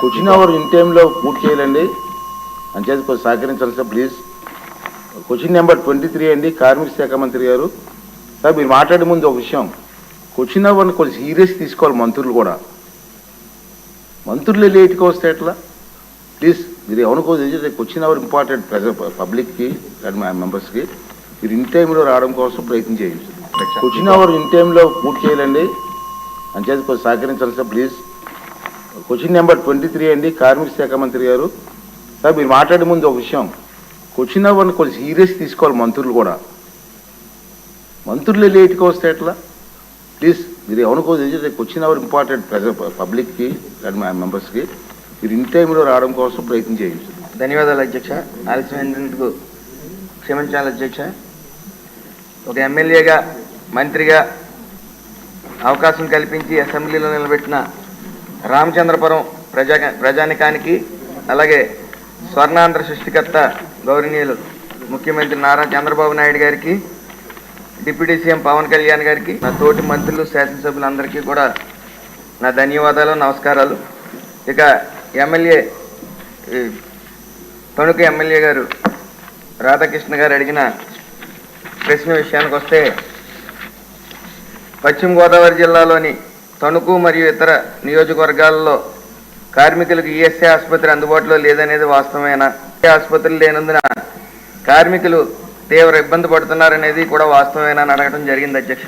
Question hour in టైంలో పూర్తి చేయాలండి అంచేది కొంచెం సహకరించాలి sir please. Question number twenty three అండి కార్మిక శాఖ మంత్రి గారు. సార్ మీరు మాట్లాడే ముందు ఒక విషయం. క్వశ్చన్ అవర్ని కొంచెం సీరియస్ తీసుకోవాలి మంత్రులు కూడా. మంత్రులు లేట్గా వస్తే ఎట్లా? ప్లీజ్ మీరు ఎవరికో క్వశ్చన్ అవర్ ఇంపార్టెంట్ ప్రజ పబ్లిక్కి అండ్ మా మెంబర్స్కి మీరు ఇన్ టైంలో రావడం కోసం ప్రయత్నం చేయండి. క్వశ్చన్ అవర్ ఇన్ టైంలో పూర్తి చేయాలండి అంచేది కొంచెం సహకరించాలి sir please. Question number twenty three అండి కార్మిక శాఖ మంత్రి గారు. సార్ మీరు మాట్లాడే ముందు ఒక విషయం. క్వశ్చన్ అవర్ని కొంచెం సీరియస్ తీసుకోవాలి మంత్రులు కూడా. మంత్రులు లేట్గా వస్తే ఎట్లా? ప్లీజ్ మీరు ఎవరికో క్వశ్చన్ అవర్ ఇంపార్టెంట్ ప్రజ పబ్లిక్కి అండ్ మా మెంబర్స్కి మీరు ఇన్ టైంలో రావడం కోసం ప్రయత్నం చేయండి. ధన్యవాదాలు అధ్యక్ష. ఆలస్యమైనందుకు క్షమించాలి అధ్యక్ష. ఒక ఎమ్మెల్యేగా మంత్రిగా అవకాశం కల్పించి అసెంబ్లీలో నిలబెట్టిన రామచంద్రపురం ప్రజా ప్రజానికానికి అలాగే స్వర్ణాంధ్ర సృష్టికర్త గౌరవనీయులు ముఖ్యమంత్రి నారా చంద్రబాబు నాయుడు గారికి డిప్యూటీ సీఎం పవన్ కళ్యాణ్ గారికి నా తోటి మంత్రులు శాసనసభ్యులందరికీ కూడా నా ధన్యవాదాలు నమస్కారాలు. ఇక ఎమ్మెల్యే తణుక తణుకు ఎమ్మెల్యే గారు రాధాకృష్ణ గారు అడిగిన ప్రశ్న విషయానికి వస్తే పశ్చిమ గోదావరి జిల్లాలోని తణుకు మరియు ఇతర నియోజకవర్గాల్లో కార్మికులకు ఈఎస్ఐ ఆసుపత్రి అందుబాటులో లేదనేది వాస్తవమేనా? ఆసుపత్రులు లేనందున కార్మికులు తీవ్ర ఇబ్బంది పడుతున్నారనేది కూడా వాస్తవమేనా అని అడగడం జరిగింది అధ్యక్ష?